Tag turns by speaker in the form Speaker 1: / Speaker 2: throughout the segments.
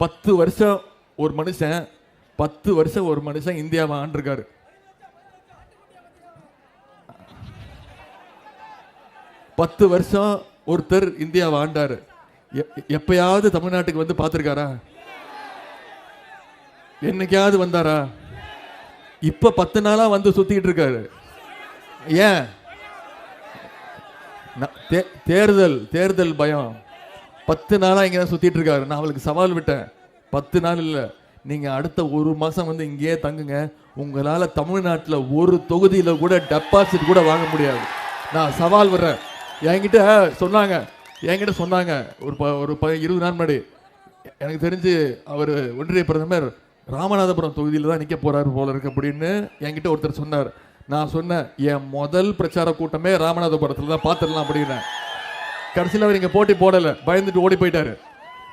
Speaker 1: பத்து வருஷம் ஒரு மனுஷன் பத்து வருஷம் ஒரு மனுஷன் இந்தியாவை ஆண்டிருக்காரு. பத்து வருஷம் ஒருத்தர் இந்தியாவை ஆண்டாரு. எப்பயாவது தமிழ்நாட்டுக்கு வந்து பார்த்துருக்காரா? என்னைக்காவது வந்தாரா? இப்ப பத்து நாளா வந்து சுத்திட்டு இருக்காரு. ஏன்? தே- தேர்தல் தேர்தல் பயம். பத்து நாளாக இங்கே தான் சுற்றிட்டு இருக்காரு. நான் அவளுக்கு சவால் விட்டேன். பத்து நாள் இல்லை. நீங்கள் அடுத்த ஒரு மாதம் வந்து இங்கேயே தங்குங்க. உங்களால் தமிழ்நாட்டில் ஒரு தொகுதியில் கூட டெபாசிட் கூட வாங்க முடியாது. நான் சவால் விடுறேன். என்கிட்ட சொன்னாங்க. என்கிட்ட சொன்னாங்க. ஒரு ப ஒரு ப இருபது நாள் முன்னாடி. எனக்கு தெரிஞ்சு அவர் ஒன்றிய பிரதமர் ராமநாதபுரம் தொகுதியில் தான் நிற்க போறாரு போல இருக்கு அப்படின்னு என்கிட்ட ஒருத்தர் சொன்னார். நான் சொன்னேன் என் முதல் பிரச்சார கூட்டமே ராமநாதபுரத்தில் தான் பார்த்துடலாம் அப்படின்னேன். கடைசியில் அவர் இங்கே போட்டி போடலை. பயந்துட்டு ஓடி போயிட்டாரு.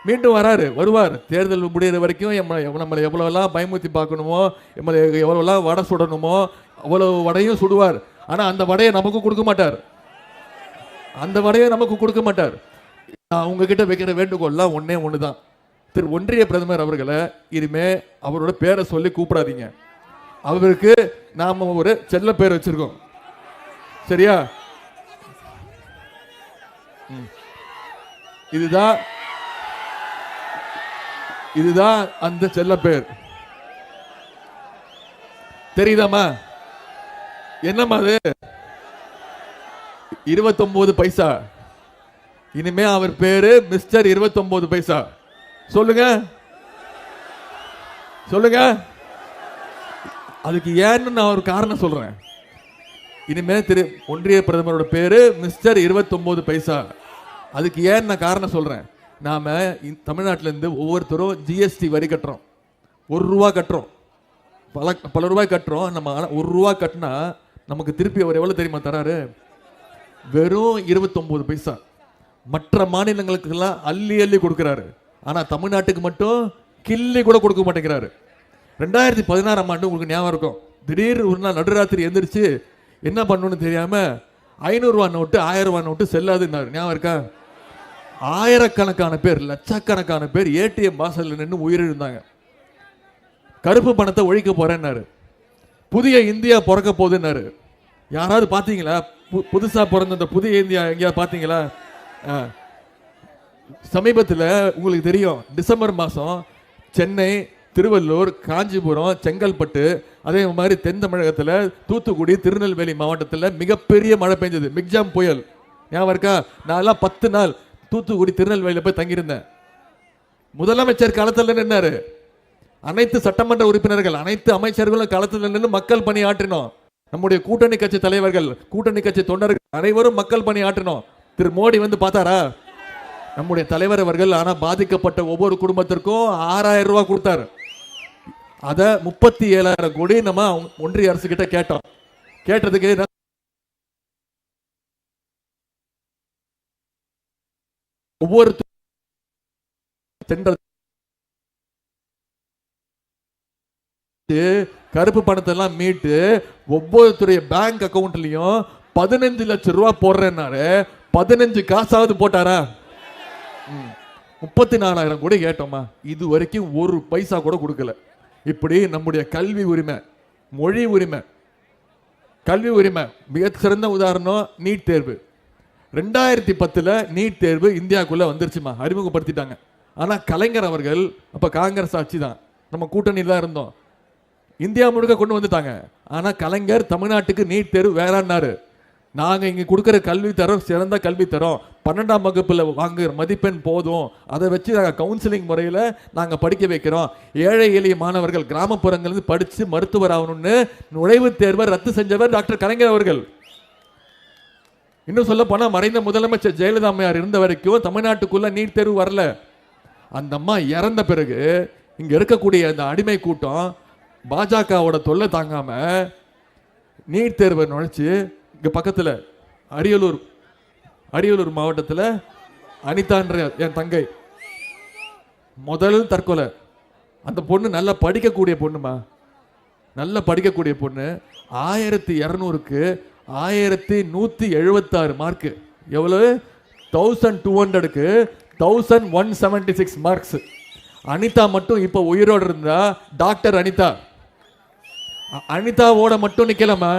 Speaker 1: மீண்டும் வராரு. வருவார். தேர்தல் முடிகிற வரைக்கும் எம்ம- நம்மளை எவ்வளோலாம் பயமுத்தி பார்க்கணுமோ நம்மளை எவ்வளோலாம் வடை சுடணுமோ அவ்வளோ வடையும் சுடுவார். ஆனால் அந்த வடையை நமக்கு கொடுக்க மாட்டார். அந்த வடையை நமக்கு கொடுக்க மாட்டார். நான் உங்ககிட்ட வைக்கிற வேண்டுகோள்லாம் ஒன்றே ஒன்று தான் திரு ஒன்றிய பிரதமர் அவர்களை இனிமே அவரோட பேரை சொல்லி கூப்பிடாதீங்க. அவருக்கு நாம் ஒரு செல்ல பேர் வச்சுருக்கோம். சரியா? இதுதான் இதுதான் அந்த செல்ல பேர் தெரியுதாம்மா? என்னம்மா அது? இருபத்தொன்பது பைசா. இனிமே அவர் பேரு மிஸ்டர் இருபத்தொன்பது பைசா. சொல்லுங்க. சொல்லுங்க. அதுக்கு ஏன்னு நான் ஒரு காரணம் சொல்றேன். இனிமே திரு ஒன்றிய பிரதமரோட பேரு மிஸ்டர் இருபத்தொன்பது பைசா. அதுக்கு ஏன் நான் காரணம் சொல்கிறேன் நாம் தமிழ்நாட்டிலேருந்து ஒவ்வொருத்தரும் ஜிஎஸ்டி வரி கட்டுறோம். ஒரு ரூபா கட்டுறோம். பல பல ரூபாய் கட்டுறோம். நம்ம ஒரு ரூபா கட்டினா நமக்கு திருப்பி அவர் எவ்வளோ தெரியுமா தராரு? வெறும் 29 பைசா. மற்ற மாநிலங்களுக்கெல்லாம் அள்ளி அள்ளி கொடுக்குறாரு. ஆனால் தமிழ்நாட்டுக்கு மட்டும் கிள்ளி கூட கொடுக்க மாட்டேங்கிறாரு. ரெண்டாயிரத்தி பதினாறாம் ஆண்டு உங்களுக்கு ஞாபகம் இருக்கும். திடீர் ஒரு நாள் நடுராத்திரி எந்திரிச்சு என்ன பண்ணணும்னு தெரியாமல் ஐநூறுரூவா நோட்டு ஆயிரம் ரூபா நோட்டு செல்லாதுன்னாரு. ஞாபகம் இருக்கா? ஆயிரக்கணக்கான பேர் லட்சக்கணக்கான பேர் ஏடிஎம் வாசலில் நின்று உயிரிழந்தாங்க. கருப்பு பணத்தை ஒழிக்க போறேன்னாரு. புதிய இந்தியா பிறக்க போகுதுன்னாரு. யாராவது பார்த்தீங்களா? பு- புதுசா பிறந்த அந்த புதிய இந்தியா எங்கேயாவது பார்த்தீங்களா? சமீபத்தில் உங்களுக்கு தெரியும் டிசம்பர் மாதம் சென்னை திருவள்ளூர் காஞ்சிபுரம் செங்கல்பட்டு அதே மாதிரி தென் தமிழகத்தில் தூத்துக்குடி திருநெல்வேலி மாவட்டத்தில் மிகப்பெரிய மழை பெஞ்சது. மிக்ஜாம் புயல். ஞாபகம் இருக்கா? நான்லாம் பத்து நாள் தூத்துக்குடி திருநெல்வேலியில் போய் தங்கியிருந்தேன். முதலமைச்சர் களத்தில் நின்னாரு. அனைத்து சட்டமன்ற உறுப்பினர்கள் அனைத்து அமைச்சர்களும் களத்தில் நின்று மக்கள் பணி ஆற்றினோம். நம்முடைய கூட்டணி கட்சி தலைவர்கள் கூட்டணி கட்சி தொண்டர்கள் அனைவரும் மக்கள் பணி ஆற்றினோம். திரு மோடி வந்து பார்த்தாரா? நம்முடைய தலைவர் அவர்கள் ஆனால் பாதிக்கப்பட்ட ஒவ்வொரு குடும்பத்திற்கும் ஆறாயிரம் ரூபா கொடுத்தாரு. அதை முப்பத்தி ஏழாயிரம் கோடி நம்ம ஒன்றிய அரசு கிட்ட கேட்டோம். கேட்டதுக்கு ஒவ்வொரு து- கருப்பு பணத்தை எல்லாம் மீட்டு ஒவ்வொருத்தருடைய பேங்க் அக்கௌண்ட்லயும் பதினஞ்சு லட்சம் ரூபாய் போடுறேன்னாரு. பதினஞ்சு காசாவது போட்டாரா? ம். முப்பத்தி நாலாயிரம் கூட கேட்டோமா இது வரைக்கும் ஒரு பைசா கூட கொடுக்கல. இப்படி நம்முடைய கல்வி உரிமை மொழி உரிமை கல்வி உரிமை மிக சிறந்த உதாரணம் நீட் தேர்வு. ரெண்டாயிரத்தி பத்தில் நீட் தேர்வு இந்தியாவுக்குள்ளே வந்துருச்சுமா. அறிமுகப்படுத்திட்டாங்க. ஆனால் கலைஞர் அவர்கள் அப்போ காங்கிரஸ் ஆட்சி தான். நம்ம கூட்டணியில் தான் இருந்தோம். இந்தியா முழுக்க கொண்டு வந்துட்டாங்க. ஆனால் கலைஞர் தமிழ்நாட்டுக்கு நீட் தேர்வு வேறான்னாரு நாங்கள் இங்கே கொடுக்குற கல்வி தரம் சிறந்த கல்வி தரம். பன்னெண்டாம் வகுப்பில் வாங்குகிற மதிப்பெண் போதும். அதை வச்சு நாங்கள் கவுன்சிலிங் முறையில் நாங்கள் படிக்க வைக்கிறோம். ஏழை எளிய மாணவர்கள் கிராமப்புறங்கள்லேருந்து படித்து மருத்துவர் ஆகணும்னு நுழைவுத் தேர்வை ரத்து செஞ்சவர் டாக்டர் கலைஞர் அவர்கள். இன்னும் சொல்ல போனால் மறைந்த முதலமைச்சர் ஜெயலலிதா அம்மையார் இருந்த வரைக்கும் தமிழ்நாட்டுக்குள்ள நீட் தேர்வு வரல. அந்த அம்மா இறந்த பிறகு இங்க இருக்கக்கூடிய அந்த அடிமை கூட்டம் பாஜகவோட தொல்லை தாங்காம நீட் தேர்வை நுழைச்சு இங்க பக்கத்துல அரியலூர் அரியலூர் மாவட்டத்தில் அனிதான்ற என் தங்கை. முதல் தற்கொலை. அந்த பொண்ணு நல்லா படிக்கக்கூடிய பொண்ணுமா? நல்லா படிக்கக்கூடிய பொண்ணு. ஆயிரத்தி இரநூறுக்கு ஆயிரத்தி நூற்றி எழுபத்தாறு மார்க்கு எவ்வளவு? தௌசண்ட் டூ ஹண்ட்ரடுக்கு thousand one seventy six marks Anitha மட்டும் இப்போ உயிரோடு இருந்தா டாக்டர் அனிதா. அனிதாவோட மட்டும் நிற்கலாமா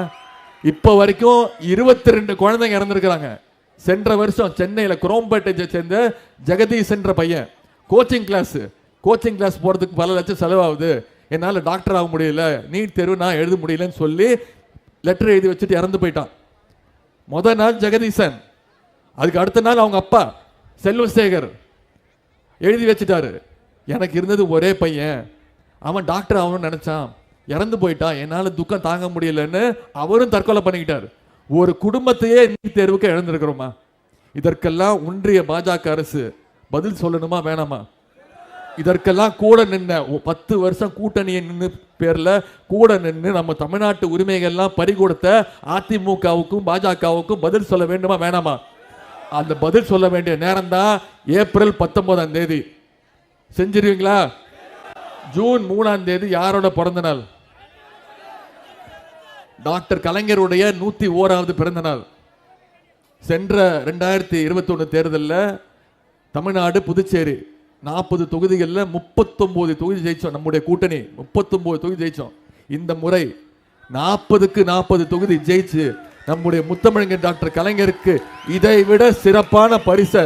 Speaker 1: இப்போ வரைக்கும் இருபத்தி ரெண்டு குழந்தைங்க இறந்துருக்குறாங்க. சென்ற வருஷம் சென்னையில் குரோம்பேட்டை சேர்ந்த ஜெகதீஷ் என்ற பையன். கோச்சிங் கிளாஸ் கோச்சிங் கிளாஸ் போகிறதுக்கு பல லட்சம் செலவாகுது. என்னால் டாக்டர் ஆக முடியல. நீட் தேர்வு நான் எழுத முடியலன்னு சொல்லி லெட்டர் எழுதி வச்சுட்டு இறந்து போயிட்டான். முத நாள் ஜெகதீசன் அதுக்கு அடுத்த நாள் அவங்க அப்பா செல்வசேகர் எழுதி வச்சுட்டாரு. எனக்கு இருந்தது ஒரே பையன். அவன் டாக்டர் ஆகணும்னு நினச்சான். இறந்து போயிட்டான். என்னால் துக்கம் தாங்க முடியலன்னு அவரும் தற்கொலை பண்ணிக்கிட்டார். ஒரு குடும்பத்தையே நீட் தேர்வுக்கு இழந்திருக்கிறோமா இதற்கெல்லாம் ஒன்றிய பாஜக அரசு பதில் சொல்லணுமா வேணாமா? இதற்கெல்லாம் கூட நின்ன பத்து வருஷம் கூட்டணியை நின்று பேரில் கூட நின்று நம்ம தமிழ்நாட்டு உரிமைகள்லாம் பறிகொடுத்த அதிமுகவுக்கும் பாஜகவுக்கும் பதில் சொல்ல வேண்டுமா வேணாமா? அந்த பதில் சொல்ல வேண்டிய நேரம் தான் ஏப்ரல் பத்தொன்பதாம் தேதி. செஞ்சிருவீங்களா? ஜூன் மூணாம் தேதி யாரோட பிறந்த நாள்? டாக்டர் கலைஞருடைய நூத்தி ஓராவது பிறந்த நாள். சென்ற ரெண்டாயிரத்தி இருபத்தி ஒன்று தேர்தலில் தமிழ்நாடு புதுச்சேரி. நாற்பது தொகுதிகளில் முப்பத்தொம்போது தொகுதி ஜெயித்தோம் நம்முடைய கூட்டணி. முப்பத்தொம்போது தொகுதி ஜெயிச்சோம். இந்த முறை நாற்பதுக்கு நாற்பது தொகுதி ஜெயிச்சு நம்முடைய முத்தமிழங்கன் டாக்டர் கலைஞருக்கு இதை விட சிறப்பான பரிசை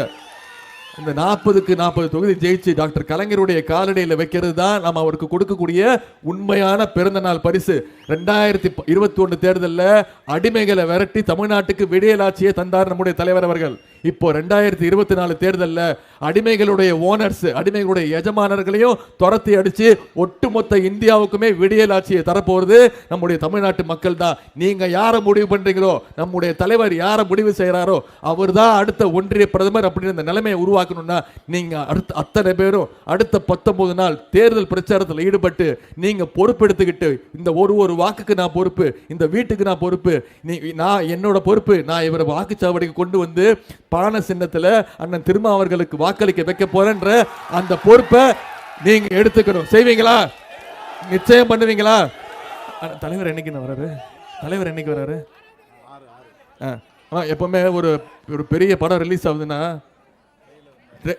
Speaker 1: இந்த நாற்பதுக்கு நாற்பது தொகுதி ஜெயிச்சு டாக்டர் கலைஞருடைய காலடியில் வைக்கிறது தான் நாம் அவருக்கு கொடுக்கக்கூடிய உண்மையான பிறந்த நாள் பரிசு. ரெண்டாயிரத்தி இருபத்தி ஒன்று தேர்தலில் அடிமைகளை விரட்டி தமிழ்நாட்டுக்கு விடியலாட்சியை தந்தார் நம்முடைய தலைவர் அவர்கள். இப்போ ரெண்டாயிரத்தி இருபத்தி நாலு தேர்தலில் அடிமைகளுடைய ஓனர்ஸ் அடிமைகளுடைய எஜமானர்களையும் துரத்தி அடித்து ஒட்டுமொத்த இந்தியாவுக்குமே விடியலாட்சியை தரப்போகிறது நம்முடைய தமிழ்நாட்டு மக்கள் தான் நீங்கள் யாரை முடிவு பண்ணுறீங்களோ நம்முடைய தலைவர் யாரை முடிவு செய்கிறாரோ அவர் தான் அடுத்த ஒன்றிய பிரதமர் அப்படின்னு இந்த நிலைமையை உருவாக்கணும்னா நீங்கள் அடுத்த அத்தனை பேரும் அடுத்த பத்தொன்பது நாள் தேர்தல் பிரச்சாரத்தில் ஈடுபட்டு நீங்கள் பொறுப்பெடுத்துக்கிட்டு இந்த ஒரு ஒரு வாக்குக்கு நான் பொறுப்பு இந்த வீட்டுக்கு நான் பொறுப்பு நீ நான் என்னோட பொறுப்பு நான் இவரை வாக்குச்சாவடிக்கு கொண்டு வந்து பான சின்னத்தில் அண்ணன் திரும்ப அவர்களுக்கு வாக்களிக்க வைக்க போறேன்ற அந்த பொறுப்பை நீங்க எடுத்துக்கணும். செய்வீங்களா? நிச்சயம் பண்ணுவீங்களா? தலைவர் என்னைக்கு வராரு? தலைவர் என்னைக்கு வராரு? ஆ ஆ, எப்பவுமே ஒரு ஒரு பெரிய படம் ரிலீஸ் ஆகுதுன்னா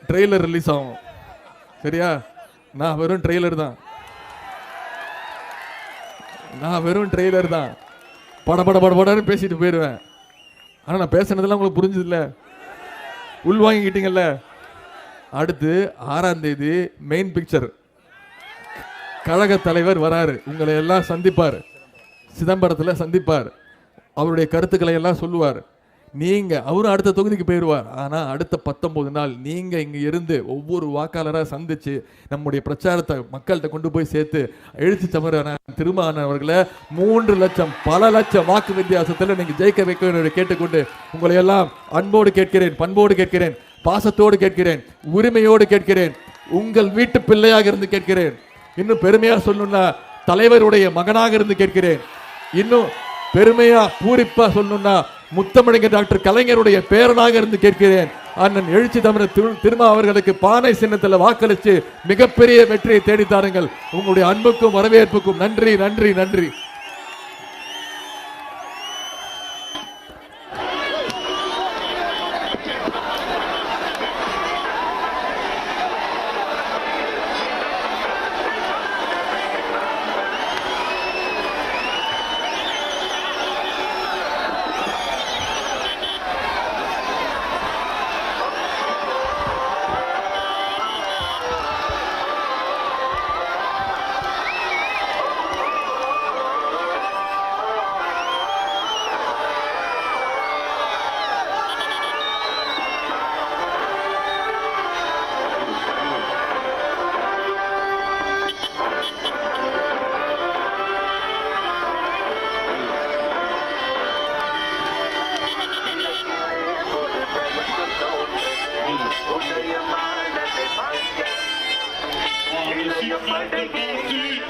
Speaker 1: ட்ரெய்லர் ரிலீஸ் ஆகும். சரியா? நான் வெறும் ட்ரெய்லர் தான். நான் வெறும் ட்ரெய்லர் தான். பட பட பட படன்னு பேசிட்டு போயிடுவேன். ஆனால் நான் பேசுனதெல்லாம் உங்களுக்கு புரிஞ்சதில்லை? உள் வாங்கிக்கிட்டீங்கல்ல? அடுத்து ஆறாம் தேதி மெயின் பிக்சர் கழக தலைவர் வராரு. உங்களை எல்லாம் சந்திப்பார். சிதம்பரத்தில் சந்திப்பார். அவருடைய கருத்துக்களை எல்லாம் சொல்லுவார். நீங்கள் அவரும் அடுத்த தொகுதிக்கு போயிடுவார் ஆனால் அடுத்த பத்தொன்பது நாள் நீங்கள் இங்கே இருந்து ஒவ்வொரு வாக்காளராக சந்தித்து நம்முடைய பிரச்சாரத்தை மக்கள்கிட்ட கொண்டு போய் சேர்த்து எழுச்சி தமிழரான திருமானவர்களை மூன்று லட்சம் பல லட்சம் வாக்கு வித்தியாசத்தில் நீங்கள் ஜெயிக்க வைக்க என்று கேட்டுக்கொண்டு உங்களை எல்லாம் அன்போடு கேட்கிறேன் பண்போடு கேட்கிறேன் பாசத்தோடு கேட்கிறேன் உரிமையோடு கேட்கிறேன் உங்கள் வீட்டு பிள்ளையாக இருந்து கேட்கிறேன். இன்னும் பெருமையாக சொல்லணும்னா தலைவருடைய மகனாக இருந்து கேட்கிறேன். இன்னும் பெருமையா பூரிப்பா சொல்லணும்னா முத்தமிழங்க டாக்டர் கலைஞருடைய பேரனாக இருந்து கேட்கிறேன். அண்ணன் எழுச்சி தமிழர் திரு திருமா அவர்களுக்கு பானை சின்னத்தில் வாக்களித்து மிகப்பெரிய வெற்றியை தேடித்தாருங்கள் உங்களுடைய அன்புக்கும் வரவேற்புக்கும் நன்றி நன்றி நன்றி.
Speaker 2: Hey, you know you're fighting, you